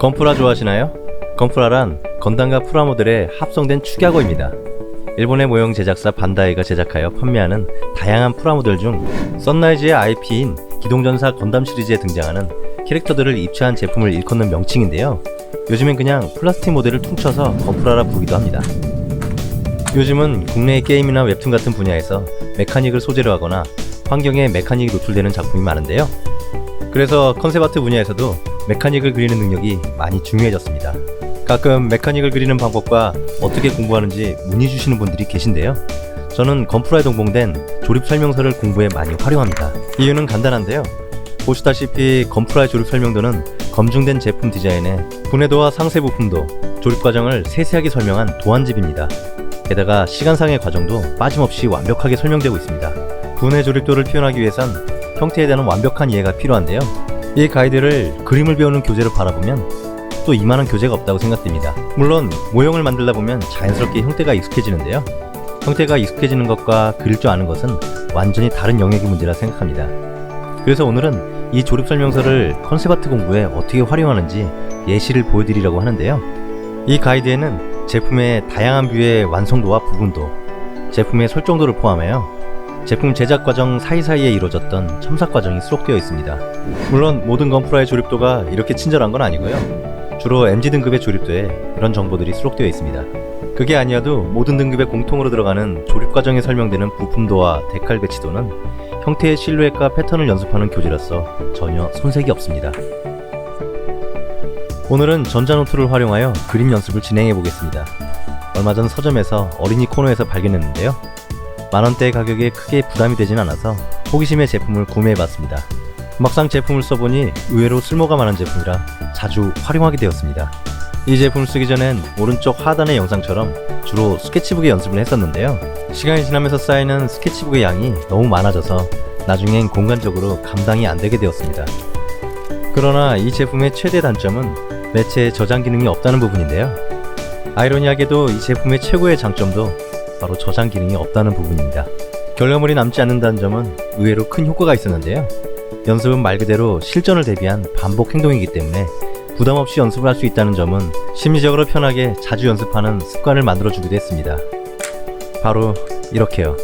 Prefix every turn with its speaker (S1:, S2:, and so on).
S1: 건프라 좋아하시나요? 건프라란 건담과 프라모델의 합성된 축약어입니다. 일본의 모형 제작사 반다이가 제작하여 판매하는 다양한 프라모델 중 썬라이즈의 IP인 기동전사 건담 시리즈에 등장하는 캐릭터들을 입체한 제품을 일컫는 명칭인데요. 요즘엔 그냥 플라스틱 모델을 퉁쳐서 건프라라 부르기도 합니다. 요즘은 국내의 게임이나 웹툰 같은 분야에서 메카닉을 소재로 하거나 환경에 메카닉이 노출되는 작품이 많은데요. 그래서 컨셉 아트 분야에서도 메카닉을 그리는 능력이 많이 중요해졌습니다. 가끔 메카닉을 그리는 방법과 어떻게 공부하는지 문의 주시는 분들이 계신데요. 저는 건프라에 동봉된 조립 설명서를 공부에 많이 활용합니다. 이유는 간단한데요. 보시다시피 건프라의 조립 설명도는 검증된 제품 디자인에 분해도와 상세 부품도 조립 과정을 세세하게 설명한 도안집입니다. 게다가 시간상의 과정도 빠짐없이 완벽하게 설명되고 있습니다. 분해 조립도를 표현하기 위해선 형태에 대한 완벽한 이해가 필요한데요. 이 가이드를 그림을 배우는 교재로 바라보면 또 이만한 교재가 없다고 생각됩니다. 물론 모형을 만들다 보면 자연스럽게 형태가 익숙해지는데요. 형태가 익숙해지는 것과 그릴 줄 아는 것은 완전히 다른 영역의 문제라 생각합니다. 그래서 오늘은 이 조립 설명서를 컨셉 아트 공부에 어떻게 활용하는지 예시를 보여드리려고 하는데요. 이 가이드에는 제품의 다양한 뷰의 완성도와 부분도, 제품의 설정도를 포함하여 제품 제작 과정 사이사이에 이루어졌던 첨삭 과정이 수록되어 있습니다. 물론 모든 건프라의 조립도가 이렇게 친절한 건 아니고요. 주로 MG 등급의 조립도에 이런 정보들이 수록되어 있습니다. 그게 아니어도 모든 등급에 공통으로 들어가는 조립 과정에 설명되는 부품도와 데칼 배치도는 형태의 실루엣과 패턴을 연습하는 교재로서 전혀 손색이 없습니다. 오늘은 전자노트를 활용하여 그림 연습을 진행해 보겠습니다. 얼마 전 서점에서 어린이 코너에서 발견했는데요. 만원대 가격에 크게 부담이 되진 않아서 호기심에 제품을 구매해봤습니다. 막상 제품을 써보니 의외로 쓸모가 많은 제품이라 자주 활용하게 되었습니다. 이 제품을 쓰기 전엔 오른쪽 하단의 영상처럼 주로 스케치북에 연습을 했었는데요. 시간이 지나면서 쌓이는 스케치북의 양이 너무 많아져서 나중엔 공간적으로 감당이 안 되게 되었습니다. 그러나 이 제품의 최대 단점은 매체에 저장 기능이 없다는 부분인데요. 아이러니하게도 이 제품의 최고의 장점도 바로 저장 기능이 없다는 부분입니다. 결과물이 남지 않는다는 점은 의외로 큰 효과가 있었는데요. 연습은 말 그대로 실전을 대비한 반복 행동이기 때문에 부담 없이 연습을 할 수 있다는 점은 심리적으로 편하게 자주 연습하는 습관을 만들어주기도 했습니다. 바로 이렇게요.